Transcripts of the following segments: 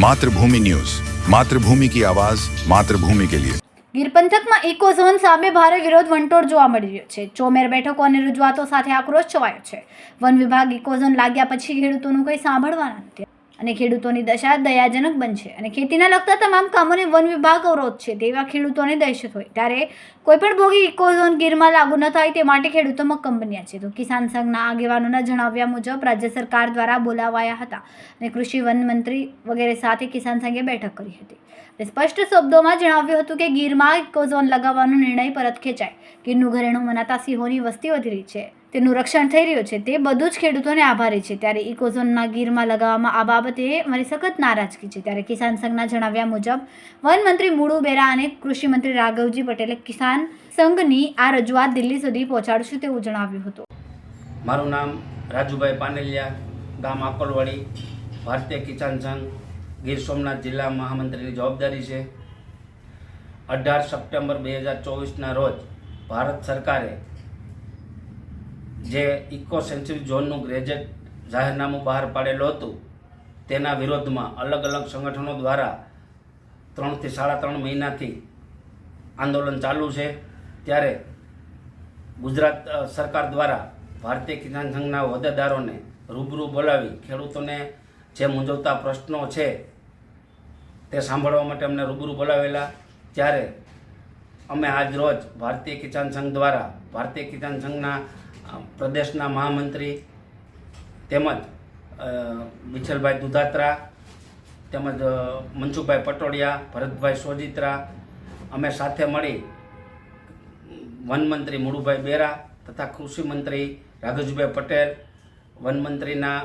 Mathrubhumi news. Mathrubhumi કી આવાજ, માતૃભૂમિ કે લિયે. ગીર પંથકમાં ઇકો ઝોન સામે ભારે વિરોધ વંટોળ જોવા મળી રહ્યો છે. ચોમેર બેઠકો અને રજૂઆતો સાથે આક્રોશ છવાયો છે. વન વિભાગ ઇકો ઝોન લાગ્યા પછી ખેડૂતોનું કંઈ સાંભળવાના નથી અને ખેડૂતોની દશા દયાજનક બનશે. અને ખેતીના લગતા તમામ કામોને વન વિભાગ અવરોધ છે. તેવા ખેડૂતોને દહેશત હોય. ત્યારે કોઈપણ ભોગી ઇકોઝોન ગીરમાં લાગુ ન થાય તે માટે ખેડૂતો મક્કમ બન્યા છે. તો કિસાન સંઘના આગેવાનોના જણાવ્યા મુજબ રાજ્ય સરકાર દ્વારા બોલાવાયા હતા અને કૃષિ વન મંત્રી વગેરે સાથે કિસાન સંઘે બેઠક કરી હતી. અને સ્પષ્ટ શબ્દોમાં જણાવ્યું હતું કે ગીરમાં ઇકોઝોન લગાવવાનો નિર્ણય પરત ખેંચાય. ગીરનું ઘરેણું મનાતા સિંહોની વસ્તી વધી રહી છે. તેનું રક્ષણ થઈ રહ્યું છે. તે બધું જ ખેડૂતોને આભારી છે. ત્યારે ઇકોઝોનના ગીરમાં લગાવવામાં આ બાબતે મારી સખત નારાજગી છે. ત્યારે કિસાન સંઘના જણાવ્યા મુજબ, વન મંત્રી મુળુ બેરા અને કૃષિમંત્રી રાઘવજી પટેલે કિસાન સંઘની આ રજૂઆત દિલ્હી સુધી પહોંચાડશું તેવું જણાવ્યું હતું. મારું નામ રાજુભાઈ પાનેલિયા, ગામ આકોલવાડી, ભારતીય કિસાન સંઘ, ગીર સોમનાથ જિલ્લા મહામંત્રીની જવાબદારી છે. અઢાર સપ્ટેમ્બર બે હજાર ચોવીસના રોજ ભારત સરકારે જે ઇકો સેન્ચુરી ઝોનનું ગ્રેજેટ જાહેરનામું બહાર પાડેલું હતું, તેના વિરોધમાં અલગ અલગ સંગઠનો દ્વારા ત્રણથી સાડા ત્રણ મહિનાથી આંદોલન ચાલુ છે. ત્યારે ગુજરાત સરકાર દ્વારા ભારતીય કિસાન સંઘના હોદ્દેદારોને રૂબરૂ બોલાવી ખેડૂતોને જે મૂંઝવતા પ્રશ્નો છે તે સાંભળવા માટે અમને રૂબરૂ બોલાવેલા. ત્યારે અમે આજ રોજ ભારતીય કિસાન સંઘ દ્વારા, ભારતીય કિસાન સંઘના પ્રદેશના મહામંત્રી તેમજ વિઠ્ઠલભાઈ દુધાત્રા, તેમજ મનસુખભાઈ પટોડિયા ભરતભાઈ સોજિત્રા, અમે સાથે મળી વનમંત્રી મુળુભાઈ બેરા તથા કૃષિમંત્રી રાઘુજીભાઈ પટેલ વનમંત્રીના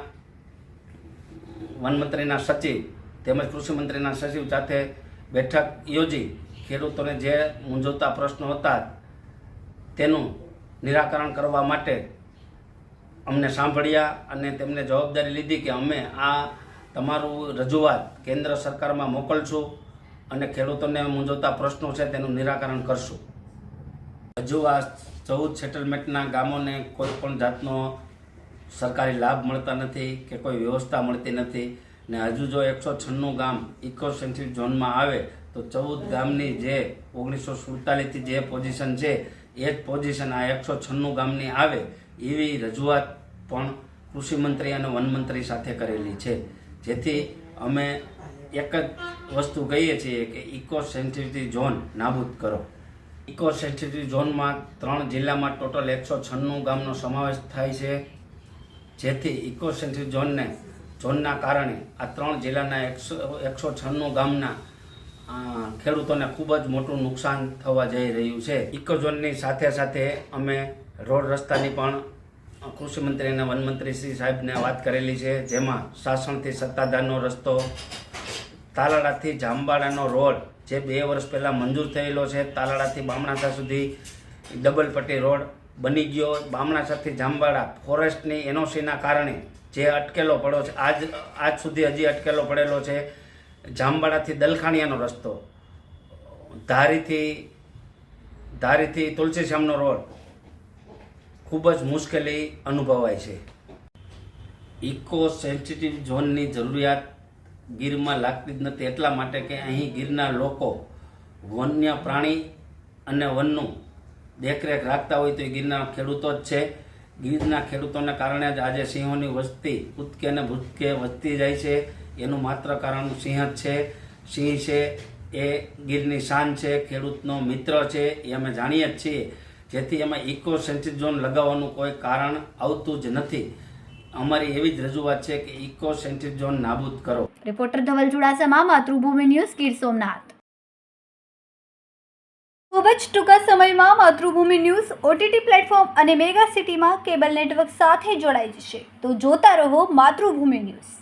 વનમંત્રીના સચિવ તેમજ કૃષિમંત્રીના સચિવ સાથે બેઠક યોજી ખેડૂતોને જે મૂંઝવતા પ્રશ્નો હતા તેનું નિરાકરણ કરવા માટે અમને સાંભળ્યા અને તેમને જવાબદારી લીધી કે અમે આ તમારું રજૂઆત કેન્દ્ર સરકારમાં મોકલશું અને ખેડૂતોને મૂંઝવતા પ્રશ્નો છે તેનું નિરાકરણ કરશું. હજુ આ ચૌદ સેટલમેન્ટના ગામોને કોઈ પણ જાતનો સરકારી લાભ મળતા નથી કે કોઈ વ્યવસ્થા મળતી નથી ને હજુ જો એકસો છન્નું ગામ ઇકો સેન્ટ્રિક ઝોનમાં આવે તો ચૌદ ગામની જે ઓગણીસો સુડતાલીસથી જે પોઝિશન છે એ જ પોઝિશન આ એકસો છન્નું ગામની આવે, એવી રજૂઆત પણ કૃષિમંત્રી અને વનમંત્રી સાથે કરેલી છે. જેથી અમે એક જ વસ્તુ કહીએ છીએ કે ઇકો સેન્સિટિવ ઝોન નાબૂદ કરો. ઇકો સેન્સિટિવ ઝોનમાં ત્રણ જિલ્લામાં ટોટલ એકસો છન્નું ગામનો સમાવેશ થાય છે. જેથી ઇકો સેન્સિટિવ ઝોનને ઝોનના કારણે આ ત્રણ જિલ્લાના એકસો એકસો છન્નું ગામના ખેડૂતોને ખૂબ જ મોટું નુકસાન થવા જઈ રહ્યું છે. ઇકોઝોનની સાથે સાથે અમે રોડ રસ્તાની પણ કૃષિ મંત્રી અને વનમંત્રી શ્રી સાહેબને વાત કરેલી છે, જેમાં સાસણથી સત્તાધારનો રસ્તો, તાલાળાથી જાંબાળાનો રોડ, જે બે વર્ષ પહેલાં મંજૂર થયેલો છે, તાલાળાથી બામણાસા સુધી ડબલ પટ્ટી રોડ બની ગયો. બામણાસાથી જાંબાળા ફોરેસ્ટની એનઓસીના કારણે જે અટકેલો પડ્યો છે, આજ આજ સુધી હજી અટકેલો પડેલો છે. જાંબાળાથી દલખાણિયાનો રસ્તો. ધારીથી ધારીથી તુલસીશ્યામનો રોડ. ખૂબ જ મુશ્કેલી અનુભવાય છે. ઇકો સેન્સિટિવ ઝોનની જરૂરિયાત ગીરમાં લાગતી જ નથી, એટલા માટે કે અહીં ગીરના લોકો વન્ય પ્રાણી અને વનનું દેખરેખ રાખતા હોય તો એ ગીરના ખેડૂતો જ છે. ગીરના ખેડૂતોને કારણે જ આજે સિંહોની વસ્તી કૂદકે ને ભૂતકે વધતી જાય છે. એનું માત્ર કારણ સિંહ જ છે. સિંહ છે, એ ગીરની શાન છે, ખેડૂતનો મિત્ર છે, એ અમે જાણીએ જ છીએ. જેથી એમાં ઇકો સેન્સિટ ઝોન લગાવવાનું કોઈ કારણ આવતું જ નથી. અમારી એવી જ રજૂઆત છે કે ઇકો સેન્સિટ ઝોન નાબૂદ કરો. Reporter Dhaval Chudasama, Matrubhumi news Gir Somnath. ખૂબ જ ટૂંકા સમયમાં માતૃભૂમિ ન્યૂઝ ઓટીટી પ્લેટફોર્મ અને મેગા સિટીમાં કેબલ નેટવર્ક સાથે જોડાઈ જશે. તો જોતા રહો માતૃભૂમિ ન્યૂઝ.